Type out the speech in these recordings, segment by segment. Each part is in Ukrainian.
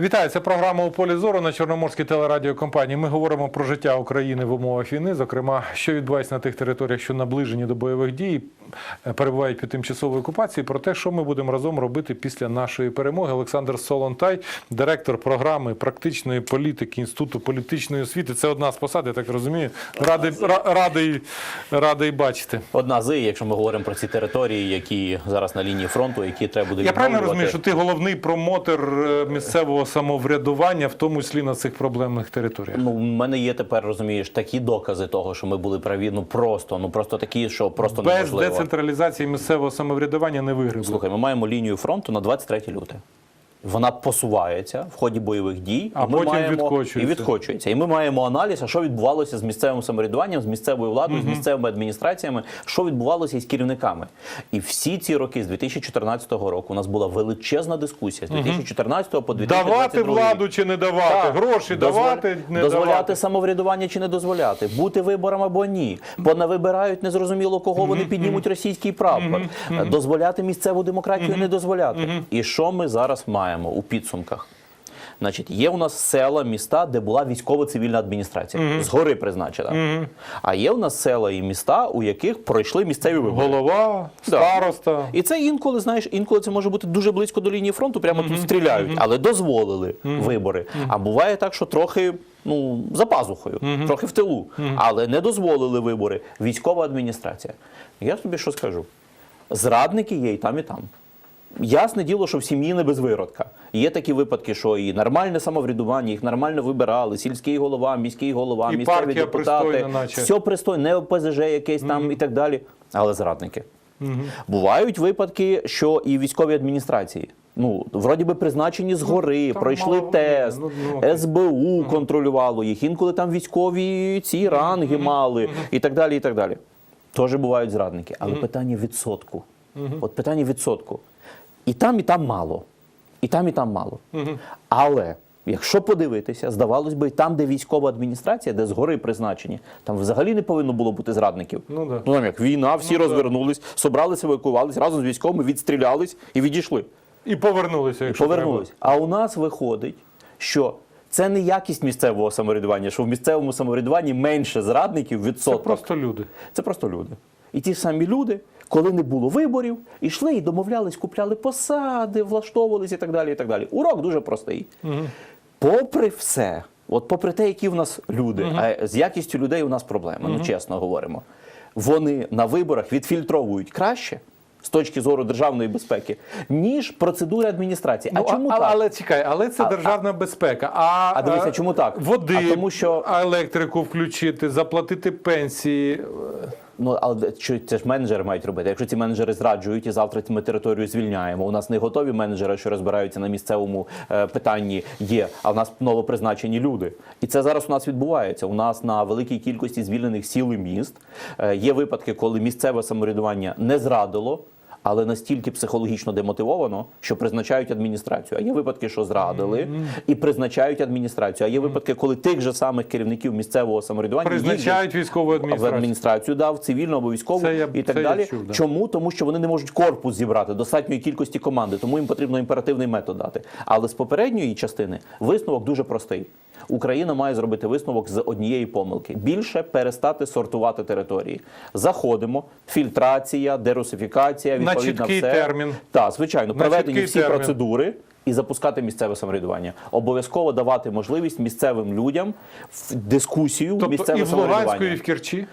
Вітаю, це програма у полі зору на Чорноморській телерадіокомпанії. Ми говоримо про життя України в умовах війни, зокрема, що відбувається на тих територіях, що наближені до бойових дій, перебувають під тимчасовою окупацією. Про те, що ми будемо разом робити після нашої перемоги. Олександр Солонтай, директор програми практичної політики Інституту політичної освіти. Це одна з посад, я так розумію. Радий, радий, радий бачити. Одна з, якщо ми говоримо про ці території, які зараз на лінії фронту, які треба буде Я правильно розумію, що ти головний промотор е, місцевого самоврядування, в тому числі на цих проблемних територіях. Ну, в мене є тепер, розумієш, такі докази того, що ми були праві. Ну просто, ну просто такі, що просто Без неможливо. децентралізації місцевого самоврядування не виграли. Слухай, ми маємо лінію фронту на 23 люте. Вона посувається в ході бойових дій, А і ми потім маємо відкочується. і відкочується. І ми маємо аналіз, а що відбувалося з місцевим самоврядуванням, з місцевою владою, з місцевими адміністраціями, що відбувалося із керівниками. І всі ці роки з 2014 року у нас була величезна дискусія. З 2014 по 2022 Давати владу чи не давати, Так. гроші Дозволя- давати, не дозволяти давати. самоврядування чи не дозволяти, бути виборам або ні, бо не вибирають незрозуміло кого вони піднімуть російський прапор, дозволяти місцеву демократію, не дозволяти. І що ми зараз маємо у підсумках? Значить, є у нас села, міста, де була військово-цивільна адміністрація, згори призначена. А є у нас села і міста, у яких пройшли місцеві вибори. Голова, Да. староста. І це інколи, знаєш, інколи це може бути дуже близько до лінії фронту, прямо тут стріляють, але дозволили вибори. А буває так, що трохи. Ну, за пазухою, трохи в тилу, але не дозволили вибори. Військова адміністрація. Я тобі що скажу? Зрадники є і там, і там. Ясне діло, що в сім'ї не без виродка. Є такі випадки, що і нормальне самоврядування, їх нормально вибирали, сільський голова, міський голова, І місцеві депутати, пристойна наче. все пристойно, не ОПЗЖ якесь там і так далі, але зрадники. Бувають випадки, що і військові адміністрації. Ну, вроді би призначені згори, там пройшли мало- тест, ну, ну. СБУ контролювало їх, інколи там військові ці ранги мали і так далі. і так далі. Теж бувають зрадники. Але питання відсотку. От питання відсотку. І там, і там мало. І там, і там мало. Але якщо подивитися, здавалось би, там, де військова адміністрація, де згори призначені, там взагалі не повинно було бути зрадників. Ну, да. ну там як війна, всі розвернулись, собралися, евакувались, разом з військовими відстрілялись і відійшли. І повернулися, якщо Повернулись. А у нас виходить, що це не якість місцевого самоврядування, що в місцевому самоврядуванні менше зрадників треба. Це просто люди. Це просто люди. І ті самі люди, коли не було виборів, йшли і домовлялись, купляли посади, влаштовувались і так далі. і так далі. Урок дуже простий. Попри все, от попри те, які в нас люди, а з якістю людей у нас проблема, ну чесно говоримо. Вони на виборах відфільтровують краще. З точки зору державної безпеки, ніж процедури адміністрації. Ну, чому а, так? Але чекай, але це А- державна безпека. А, А дивися, е, чому так? Води, А тому що- а електрику включити, заплатити пенсії. Ну, але що це ж менеджери мають робити. Якщо ці менеджери зраджують і завтра ми територію звільняємо. У нас не готові менеджери, що розбираються на місцевому е, питанні, є, а в нас новопризначені люди. І це зараз у нас відбувається. У нас на великій кількості звільнених сіл і міст е, є випадки, коли місцеве самоврядування не зрадило. Але настільки психологічно демотивовано, що призначають адміністрацію. А є випадки, що зрадили і призначають адміністрацію. А є випадки, коли тих же самих керівників місцевого самоврядування Призначають військову в адміністрацію. адміністрацію дав, цивільну або військову Це я- і так це я далі. чув, да. Чому? Тому що вони не можуть корпус зібрати достатньої кількості команди, тому їм потрібно імперативний метод дати. Але з попередньої частини висновок дуже простий. Україна має зробити висновок з однієї помилки: більше перестати сортувати території. Заходимо, фільтрація, дерусифікація, На відповідно все. термін. Так, звичайно, На проведені всі термін. процедури. І запускати місцеве самоврядування. Обов'язково давати можливість місцевим людям в дискусію Тобто місцеве і в Луганську, самоврядування і в Керчі.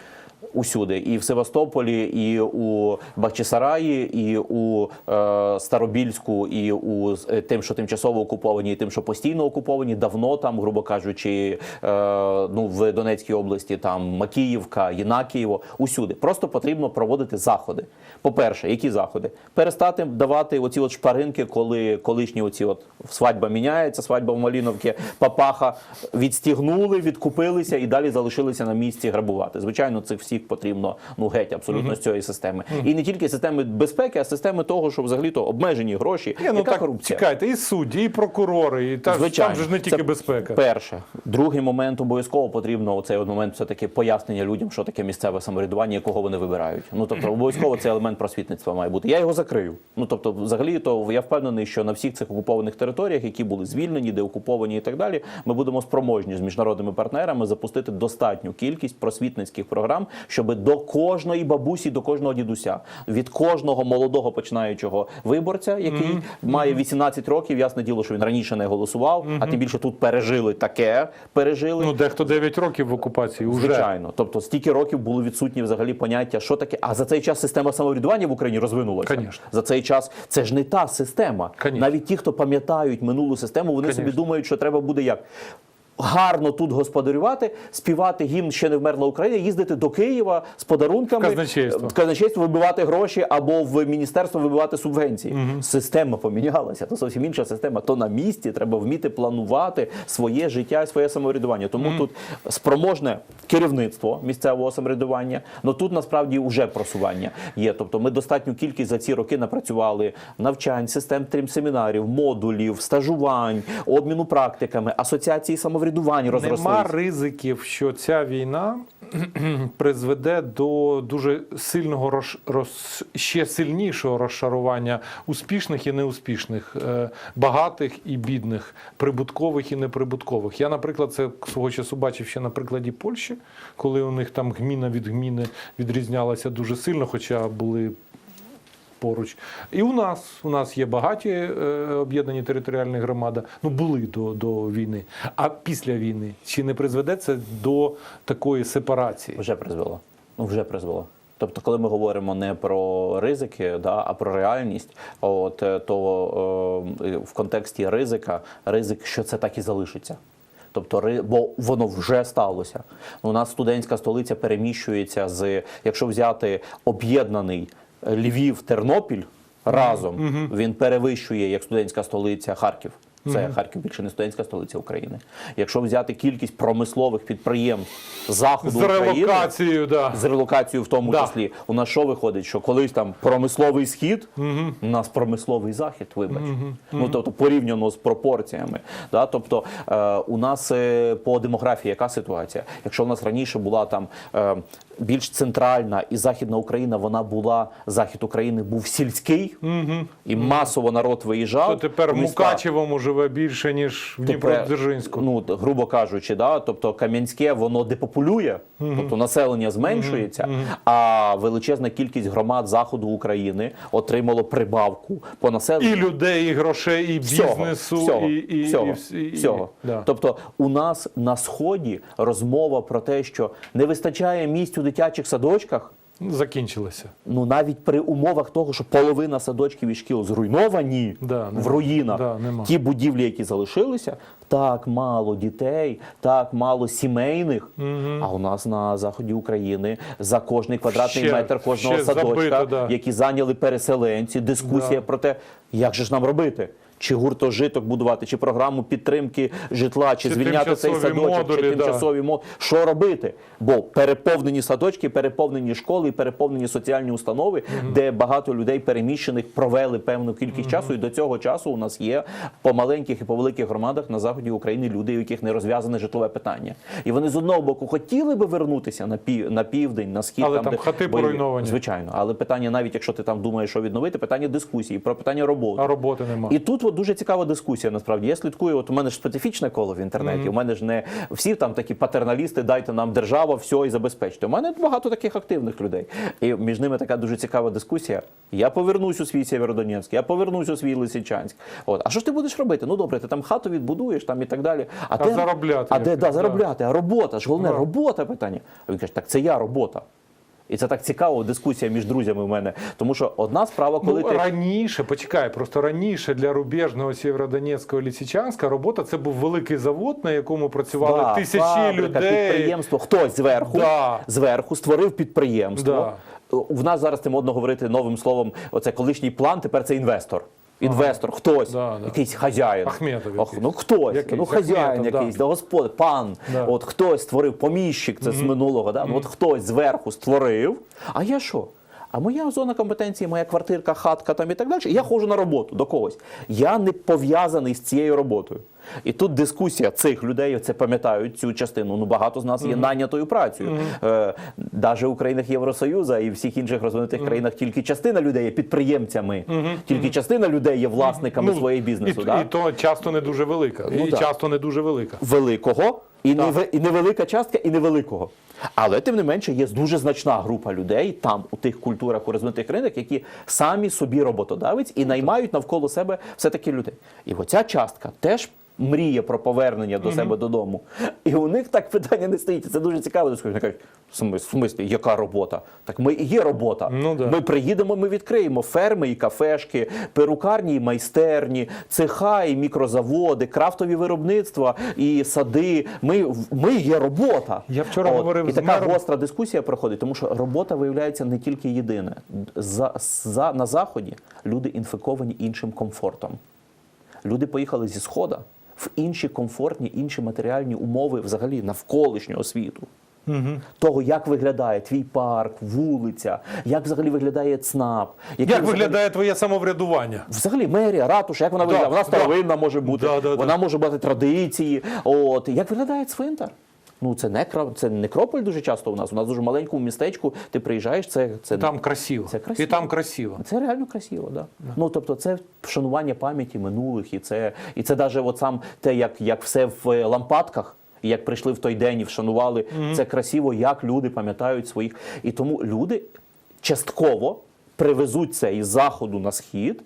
Усюди, і в Севастополі, і у Бахчисараї, і у е, Старобільську, і у е, тим, що тимчасово окуповані, і тим, що постійно окуповані, давно там, грубо кажучи, е, ну в Донецькій області там Макіївка, Єнакієво, усюди. Просто потрібно проводити заходи. По-перше, які заходи? Перестати давати оці от шпаринки, коли колишні оці от свадьба міняється, свадьба в Маліновці, папаха відстігнули, відкупилися і далі залишилися на місці грабувати. Звичайно, цих всіх потрібно ну геть абсолютно з цієї системи. І не тільки системи безпеки, а системи того, що взагалі то обмежені гроші. Ні, ну Яка так, корупція? чекайте, і судді, і прокурори, і та, Звичайно, там же ж не тільки Це безпека. Перше, другий момент обов'язково потрібно оцей от момент все таки пояснення людям, що таке місцеве самоврядування, якого вони вибирають. Ну тобто, обов'язково цей елемент просвітництва має бути. Я його закрию. Ну тобто, взагалі, то я впевнений, що на всіх цих окупованих територіях, які були звільнені, де окуповані і так далі, ми будемо спроможні з міжнародними партнерами запустити достатню кількість просвітницьких програм, щоб до кожної бабусі, до кожного дідуся, від кожного молодого починаючого виборця, який має 18 років, ясне діло, що він раніше не голосував, а тим більше тут пережили таке, пережили. Ну, дехто 9 років в окупації уже. Звичайно, тобто стільки років було відсутні взагалі поняття, що таке. А за цей час система самоврядування в Україні розвинулася. Конечно. За цей час це ж не та система. Конечно. Навіть ті, хто пам'ятають минулу систему, вони собі думають, що треба буде як. Гарно тут господарювати, співати гімн ще не вмерла Україна, їздити до Києва з подарунками, Казначейство. казначейство вибивати гроші або в міністерство вибивати субвенції. Система помінялася, то зовсім інша система. То на місці треба вміти планувати своє життя і своє самоврядування. Тому тут спроможне керівництво місцевого самоврядування. Ну тут насправді вже просування є. Тобто, ми достатню кількість за ці роки напрацювали навчань, систем семінарів, модулів, стажувань, обміну практиками, асоціації самоврядування розрослись. Нема ризиків, що ця війна призведе до дуже сильного роз, роз, ще сильнішого розшарування успішних і неуспішних, е, багатих і бідних, прибуткових і неприбуткових. Я, наприклад, це свого часу бачив ще на прикладі Польщі, коли у них там гміна від гміни відрізнялася дуже сильно, хоча були поруч. І у нас у нас є багаті е, об'єднані територіальні громади. Ну були до, до війни. А після війни чи не призведе це до такої сепарації? Вже призвело. Ну вже призвело. Тобто, коли ми говоримо не про ризики, да, а про реальність, от е, то е, в контексті ризика, ризик, що це так і залишиться. Тобто, бо воно вже сталося. У нас студентська столиця переміщується з, якщо взяти об'єднаний Львів, Тернопіль разом, він перевищує як студентська столиця Харків. Це Харків більше не студентська столиця України. Якщо взяти кількість промислових підприємств заходу З України, релокацією, да. з релокацією в тому Да. числі. У нас що виходить? Що колись там промисловий схід, у нас промисловий захід, вибач. Ну тобто порівняно з пропорціями. Да? Тобто е, у нас е, по демографії яка ситуація? Якщо у нас раніше була там е, більш центральна і західна Україна, вона була захід України був сільський, і масово народ виїжджав. То тепер в. Мукачевому живе більше, ніж в Тепер, Дніпродзержинську. Ну, грубо кажучи, да, тобто Кам'янське воно депопулює, тобто населення зменшується, а величезна кількість громад заходу України отримало прибавку по населенню. І людей, і грошей, і бізнесу, всього, і, і, всього, і, і- всього. Да. Тобто у нас на сході розмова про те, що не вистачає місць у дитячих садочках. Закінчилося. Ну навіть при умовах того, що половина садочків і шкіл зруйновані Да, в руїнах, Да, нема. ті будівлі, які залишилися, так мало дітей, так мало сімейних. А у нас на заході України за кожний квадратний Ще- метр кожного садочка, забито, да. які зайняли переселенці, дискусія Да. про те, як же ж нам робити. Чи гуртожиток будувати, чи програму підтримки житла, чи, Чи звільняти цей садочок, модулі, чи да. тимчасові мо що робити? Бо переповнені садочки, переповнені школи, переповнені соціальні установи, де багато людей переміщених провели певну кількість часу. І до цього часу у нас є по маленьких і по великих громадах на заході України люди, у яких не розв'язане житлове питання. І вони з одного боку хотіли би вернутися на пів на південь, на схід, Але там де хати бойові. поруйновані. Звичайно, але питання, навіть якщо ти там думаєш, що відновити, питання дискусії про питання роботи. А роботи нема. І тут от дуже цікава дискусія. Насправді я слідкую. От у мене ж специфічне коло в інтернеті. У мене ж не всі там такі патерналісти, дайте нам держава, все і забезпечте. У мене багато таких активних людей. І між ними така дуже цікава дискусія. Я повернусь у свій Сєвєродонецьк, я повернусь у свій Лисичанськ. От а що ж ти будеш робити? Ну добре, ти там хату відбудуєш там і так далі. А де- заробляти А де Да. заробляти? А робота ж головне Да. робота питання. А він каже, так це я робота. І це так цікаво, дискусія між друзями в мене. Тому що одна справа, коли ну, ти раніше, почекай, просто раніше для рубежного Сєвєродонецького Лісічанська Лісичанська робота це був великий завод, на якому працювали Да, тисячі фабрика, людей. Підприємство, хтось зверху, Да. зверху створив підприємство. Да. В нас зараз ти модно говорити новим словом. Оце колишній план, тепер це інвестор. Інвестор, хтось, Да, да. якийсь хазяїн. Ахметов якийсь. ну хтось, Якийсь, ну хазяїн Ахметов, якийсь, да. господар, пан. Да. От хтось створив поміщик, це з минулого, да? от хтось зверху створив. А я що? А моя зона компетенції, моя квартирка, хатка там і так далі. Я ходжу на роботу до когось. Я не пов'язаний з цією роботою. І тут дискусія цих людей, це пам'ятають цю частину. Ну багато з нас є найнятою працею. Е, Даже у країнах Євросоюзу і всіх інших розвинутих країнах тільки частина людей є підприємцями, тільки частина людей є власниками своєї бізнесу. І, да? і то часто не дуже велика. Ну, і так. часто не дуже велика. великого і, неве- і невелика частка, і невеликого. Але тим не менше є дуже значна група людей там, у тих культурах, у розвинутих країнах, які самі собі роботодавець і наймають навколо себе все-таки людей. І оця частка теж. Мріє про повернення до себе додому. І у них так питання не стоїть. Це дуже цікаво. Вони кажуть, в смислі, яка робота? Так ми і є робота. Ну, да. Ми приїдемо, ми відкриємо ферми і кафешки, перукарні і майстерні, цеха і мікрозаводи, крафтові виробництва і сади. Ми, ми є робота. Я вчора говорив і з така мером. гостра дискусія проходить, тому що робота виявляється не тільки єдине. За, за, на заході люди інфіковані іншим комфортом. Люди поїхали зі схода в інші комфортні, інші матеріальні умови взагалі навколишнього світу. Того, як виглядає твій парк, вулиця, як взагалі виглядає ЦНАП, Як взагалі- виглядає твоє самоврядування? Взагалі мерія, ратуша, як вона Да, виглядає? Вона да. може бути, Да, да, да. вона може мати традиції. От як виглядає цвинтар? Ну це не це некрополь дуже часто у нас. У нас дуже маленькому містечку. Ти приїжджаєш, це це Там красиво. Це красиво. І там красиво. це реально красиво, да. Ну тобто, це вшанування пам'яті минулих, і це і це навіть от сам те, як, як все в е, лампадках. і Як прийшли в той день і вшанували, це красиво, як люди пам'ятають своїх. І тому люди частково привезуть це із заходу на схід,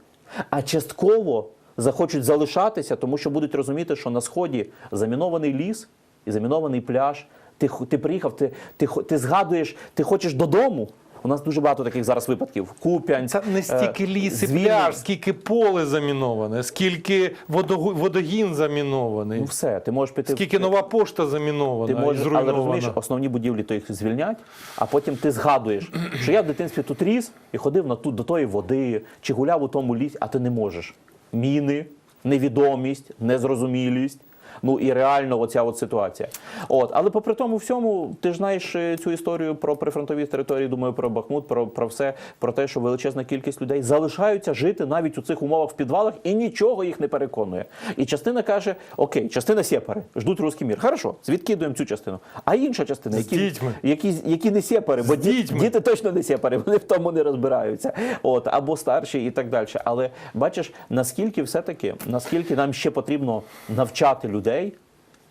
а частково захочуть залишатися, тому що будуть розуміти, що на сході замінований ліс і замінований пляж. Ти, ти приїхав, ти, ти, ти згадуєш, ти хочеш додому. У нас дуже багато таких зараз випадків. Куп'янь. Це не стільки е, ліс і пляж, скільки поле заміноване, скільки водогін замінований, Ну все, ти можеш піти. скільки нова пошта Ти замінована і можеш, але розумієш, основні будівлі то їх звільнять, а потім ти згадуєш, що я в дитинстві тут ріс і ходив на ту, до тої води, чи гуляв у тому лісі, а ти не можеш. Міни, невідомість, незрозумілість. Ну і реально оця от ситуація. От, але попри тому всьому, ти ж знаєш е, цю історію про прифронтові території, думаю, про Бахмут, про, про все, про те, що величезна кількість людей залишаються жити навіть у цих умовах в підвалах, і нічого їх не переконує. І частина каже: Окей, частина сєпари, ждуть русський мір. Хорошо, звідкидуємо цю частину. А інша частина, які, дітьми. які, які не сєпари, бо ді- дітьми. діти точно не сєпари, вони в тому не розбираються. От, або старші і так далі. Але бачиш, наскільки все-таки, наскільки нам ще потрібно навчати людей,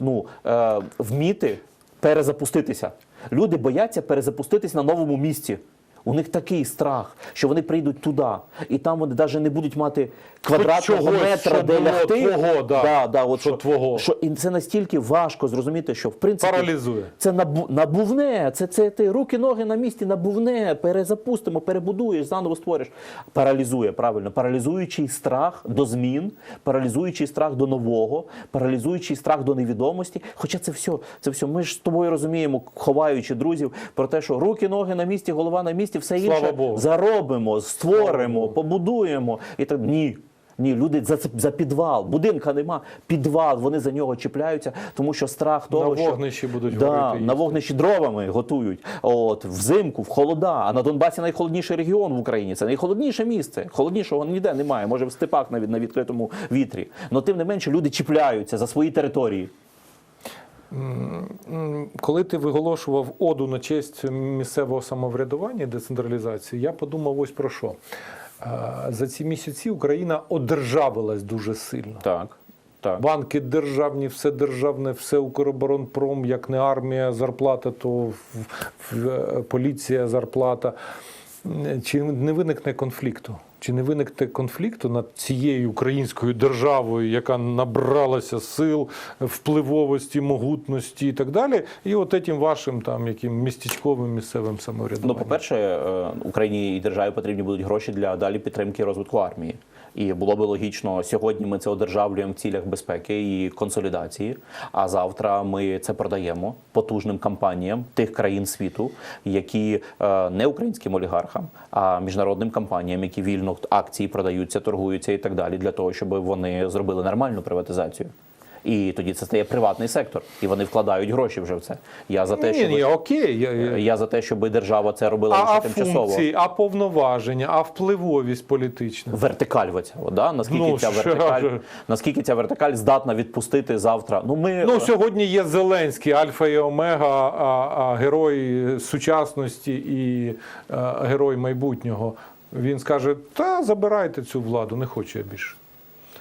ну, е, вміти перезапуститися. Люди бояться перезапуститись на новому місці. У них такий страх, що вони прийдуть туди, і там вони навіть не будуть мати квадратного чогось, метра, що де лягти. твого, да. Да, да, от Що твого. Що, і це настільки важко зрозуміти, що в принципі Паралізує. це набу, набувне, це, це ти руки, ноги на місці, набувне, перезапустимо, перебудуєш, заново створиш. Паралізує, правильно, паралізуючий страх до змін, паралізуючий страх до нового, паралізуючий страх до невідомості. Хоча це все, це все. Ми ж з тобою розуміємо, ховаючи друзів, про те, що руки, ноги на місці, голова на місці, все Слава інше Богу. заробимо, створимо, побудуємо. І так ні. Ні, люди за, за підвал, будинка нема, підвал, вони за нього чіпляються, тому що страх того, На що будуть да, горіти, на вогнищі дровами готують. От взимку, в холода. А на Донбасі найхолодніший регіон в Україні. Це найхолодніше місце. Холоднішого ніде немає. Може в степах навіть на відкритому вітрі. Але тим не менше люди чіпляються за свої території. Коли ти виголошував оду на честь місцевого самоврядування і децентралізації, я подумав ось про що. За ці місяці Україна одержавилась дуже сильно. Так. Так. Банки державні, все державне, все Укроборонпром, як не армія, зарплата, то в- в- е, поліція, зарплата. Чи не виникне конфлікту? Чи не виникне конфлікту над цією українською державою, яка набралася сил, впливовості, могутності і так далі, і от этим вашим там яким містечковим місцевим Ну, по-перше, е, Україні і державі потрібні будуть гроші для далі підтримки розвитку армії. І було би логічно, сьогодні ми це одержавлюємо в цілях безпеки і консолідації. А завтра ми це продаємо потужним компаніям тих країн світу, які е, не українським олігархам, а міжнародним компаніям, які вільно акції продаються, торгуються і так далі, для того, щоб вони зробили нормальну приватизацію. І тоді це стає приватний сектор, і вони вкладають гроші вже в це. Я за те, ні, щоб ні, окей. Я, я... я за те, щоб держава це робила А, лише а тимчасово. функції, а повноваження, а впливовість політична. Вертикаль оця, да? наскільки Ну, ця вертикаль, наскільки ця вертикаль здатна відпустити завтра. Ну ми Ну, сьогодні є Зеленський, Альфа і Омега, а, а герой сучасності і а, герой майбутнього. Він скаже: та забирайте цю владу, не хочу я більше.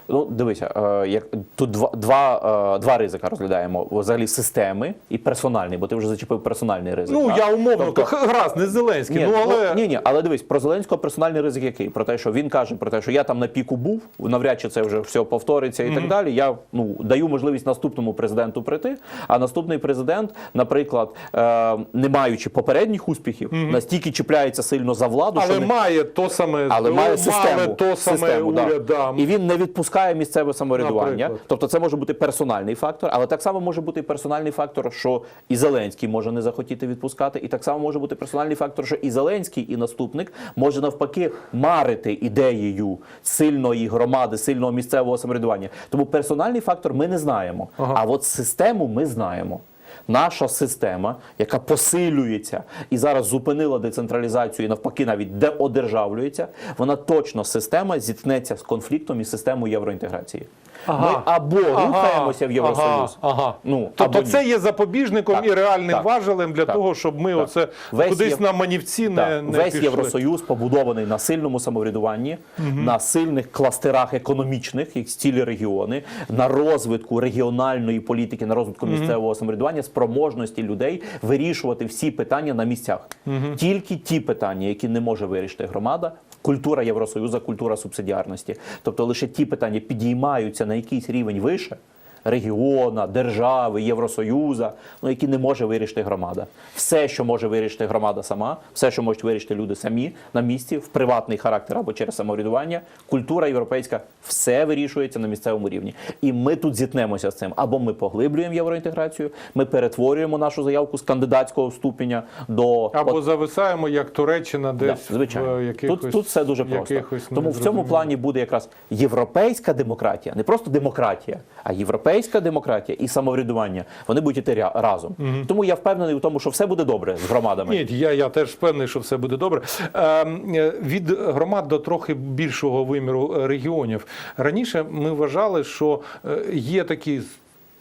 Ну, дивися, е, як тут два, два, е, два ризика розглядаємо: взагалі системи і персональний, бо ти вже зачепив персональний ризик. Ну, так? я умовно, Тобто- гаразд, не Зеленський, Ні, ну але. ні, ні, але дивись, про Зеленського персональний ризик який? Про те, що він каже про те, що я там на піку був, навряд чи це вже все повториться і так далі. Я ну даю можливість наступному президенту прийти. А наступний президент, наприклад, е, не маючи попередніх успіхів, настільки чіпляється сильно за владу, але що не має то саме, але має систему, то саме систему, да. уряд. Да. І він не відпускає місцеве самоврядування. Наприклад. Тобто це може бути персональний фактор, але так само може бути і персональний фактор, що і Зеленський може не захотіти відпускати, і так само може бути персональний фактор, що і Зеленський, і наступник може навпаки марити ідеєю сильної громади, сильного місцевого самоврядування. Тому персональний фактор ми не знаємо. Ага. А от систему ми знаємо. Наша система, яка посилюється і зараз зупинила децентралізацію і навпаки навіть деодержавлюється, вона точно система зіткнеться з конфліктом із системою євроінтеграції. Ага. Ми або рухаємося в Євросоюз. Ага, ага. Ну, тобто або це є запобіжником Так, і реальним так, важелем для так, того, щоб ми так. оце Весь кудись Єв- на манівці не, Так, не весь пішли. Євросоюз побудований на сильному самоврядуванні, на сильних кластерах економічних, як цілі регіони, на розвитку регіональної політики, на розвитку місцевого самоврядування, спроможності людей вирішувати всі питання на місцях. Тільки ті питання, які не може вирішити громада. Культура Євросоюзу, культура субсидіарності. Тобто лише ті питання підіймаються на якийсь рівень вище регіона, держави, Євросоюза, ну які не може вирішити громада. Все, що може вирішити громада сама, все, що можуть вирішити люди самі на місці, в приватний характер або через самоврядування, культура європейська, все вирішується на місцевому рівні. І ми тут зіткнемося з цим. Або ми поглиблюємо євроінтеграцію, ми перетворюємо нашу заявку з кандидатського ступеня до Або от- зависаємо, як Туреччина, Да, звичайно. в якихось, тут, тут все дуже просто. якихось Тому в цьому плані буде якраз європейська демократія, не просто демократія, а європейська демократія і самоврядування. Вони будуть йти разом. разом. Тому я впевнений в тому, що все буде добре з громадами. Ні, я, я теж впевнений, що все буде добре. Ем, е, від громад до трохи більшого виміру е, регіонів. Раніше ми вважали, що е, є такі.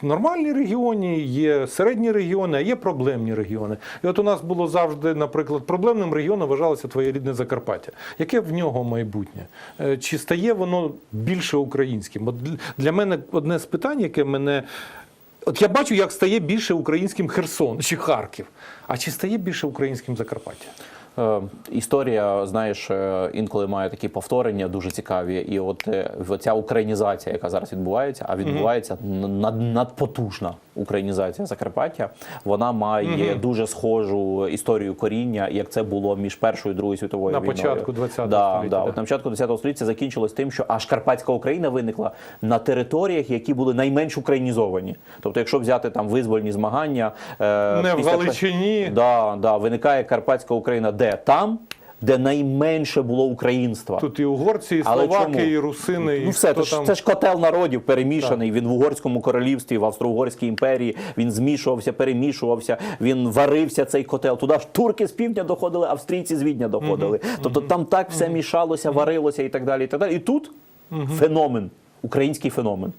Нормальні регіони, є середні регіони, а є проблемні регіони. І от у нас було завжди, наприклад, проблемним регіоном вважалося твоє рідне Закарпаття. Яке в нього майбутнє? Е, Чи стає воно більше українським? От для мене одне з питань, яке мене От я бачу, як стає більше українським Херсон чи Харків. А чи стає більше українським Закарпаття? Е, історія, знаєш, е, інколи має такі повторення дуже цікаві. І от е, ця українізація, яка зараз відбувається, а відбувається н- над, надпотужна українізація Закарпаття. Вона має дуже схожу історію коріння, як це було між першою і другою світовою На війною. початку 20-го да, століття, Да, да. От на початку 10 століття закінчилось тим, що аж Карпатська Україна виникла на територіях, які були найменш українізовані. Тобто, якщо взяти там визвольні змагання, е, Не в Галичині. Да, да, виникає Карпатська Україна де? Там, де найменше було українства. Тут і угорці, і словаки, і русини, і Ну все, хто це ж, там. це ж котел народів перемішаний. Він в угорському королівстві, в Австро-Угорській імперії. Він змішувався, перемішувався. Він варився цей котел. Туди ж турки з півдня доходили, австрійці з відня доходили. Тобто там так все мішалося, варилося і так далі. І так далі. І тут феномен, український феномен.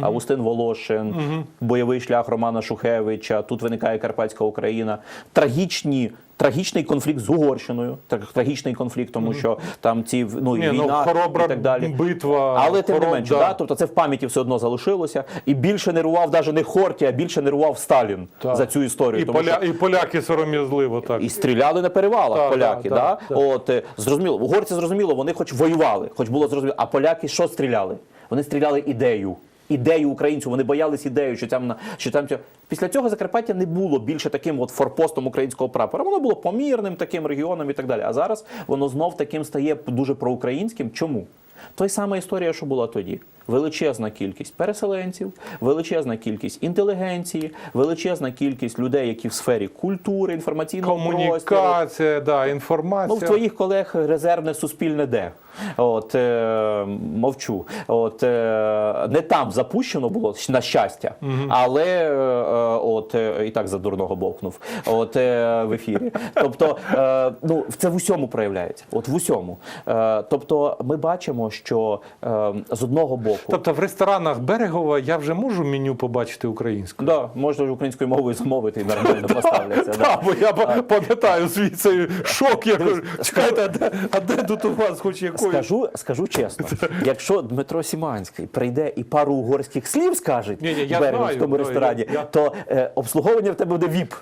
Августин Волошин, бойовий шлях Романа Шухевича. Тут виникає Карпатська Україна. Трагічні. Трагічний конфлікт з Угорщиною, трагічний конфлікт, тому що там ці ну, Ні, ну, війна хоробра і так далі. битва, Але тим не менше, да. да. тобто це в пам'яті все одно залишилося. І більше нервував навіть не Хорті, а більше нервував Сталін Так. за цю історію. І, тому поля... що і поляки сором'язливо так. і стріляли на перевалах Так, поляки. да, да, да. От е, зрозуміло, угорці зрозуміло, вони хоч воювали, хоч було зрозуміло. А поляки що стріляли? Вони стріляли ідею. Ідею українцю, вони боялись ідею, що там на що там після цього Закарпаття не було більше таким от форпостом українського прапора. Воно було помірним таким регіоном і так далі. А зараз воно знов таким стає дуже проукраїнським. Чому? Той сама історія, що була тоді. Величезна кількість переселенців, величезна кількість інтелігенції, величезна кількість людей, які в сфері культури, інформаційного простору, Комунікація, да, Ну, в твоїх колег резервне суспільне де. От, е, мовчу. От, е, не там запущено було, на щастя, але е, е, от, е, і так за дурного бовкнув от, е, в ефірі. Тобто, е, ну, це в усьому проявляється. От в усьому. Е, тобто, ми бачимо, що е, з одного боку. Тобто в ресторанах Берегова я вже можу меню побачити українською? Да, можна українською мовою замовити і нормально поставляться. Так, бо я па- пам'ятаю свій цей шок. Я кажу, чекайте, а де, тут у вас хоч якої? Скажу, скажу чесно, якщо Дмитро Сіманський прийде і пару угорських слів скаже ні, в тому ресторані, я- я- то е, обслуговування в тебе буде віп.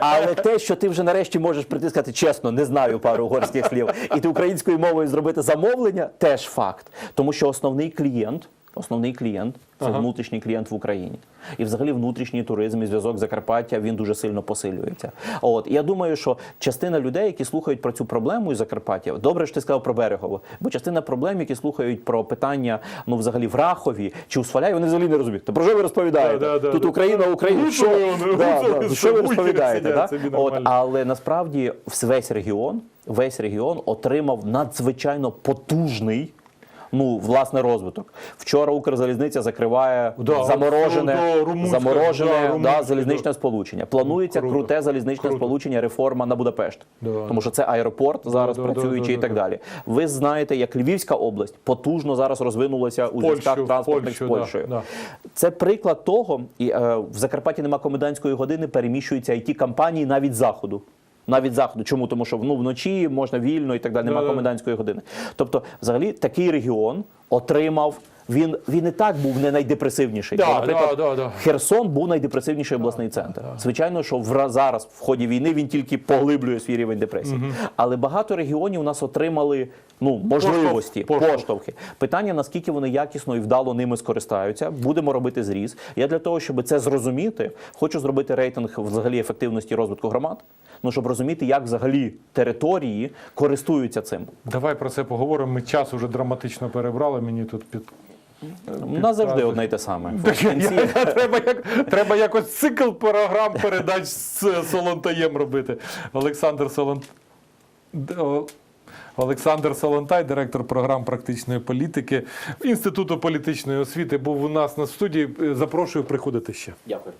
Але те, що ти вже нарешті можеш прийти і сказати, чесно, не знаю пару угорських слів, і ти українською мовою зробити замовлення, теж факт. Тому що основний клієнт. Основний клієнт це Ага. внутрішній клієнт в Україні. І взагалі внутрішній туризм і зв'язок Закарпаття він дуже сильно посилюється. От і я думаю, що частина людей, які слухають про цю проблему із Закарпаття, добре, що ти сказав про Берегово, бо частина проблем, які слухають про питання, ну взагалі в Рахові чи у Сваляї, вони взагалі не розуміють. То про що ви розповідаєте? Да, да, Тут да. Україна, Україна. Що, вони, да, да, що ви розповідаєте? сидять Да? От, але насправді весь регіон, весь регіон отримав надзвичайно потужний. Ну, власне, розвиток. Вчора Укрзалізниця закриває Да, заморожене, да, румунське, заморожене да, да, залізничне да. сполучення. Планується Круто. круте залізничне Круто. сполучення, реформа на Будапешт. Да. Тому що це аеропорт зараз да, да, працюючий да, і так да. далі. Ви знаєте, як Львівська область потужно зараз розвинулася у зв'язках транспортних Польщу, з Польщею. да. Це приклад того, і е, в Закарпатті нема комендантської години, переміщуються it компанії навіть заходу. Навіть заходу. Чому? Тому що ну, вночі можна вільно і так далі, нема Да-да. комендантської години. Тобто, взагалі, такий регіон отримав. Він, він і так був не найдепресивніший. Да, Бо, наприклад, да, да, да. Херсон був найдепресивніший обласний центр. Звичайно, що вра- зараз в ході війни він тільки поглиблює свій рівень депресії. Але багато регіонів у нас отримали ну, можливості, Поштовх. поштовхи. Питання, наскільки вони якісно і вдало ними скористаються. Будемо робити зріз. Я для того, щоб це зрозуміти, хочу зробити рейтинг взагалі ефективності розвитку громад. Ну, щоб розуміти, як взагалі території користуються цим. Давай про це поговоримо. Ми час уже драматично перебрали. Мені тут під. У нас завжди одне й те саме. Я- я- треба, як, треба якось цикл програм передач з Солонтаєм робити. Олександр Солон... Олександр Солонтай, директор програм практичної політики Інституту політичної освіти, був у нас на студії. Запрошую приходити ще. Дякую.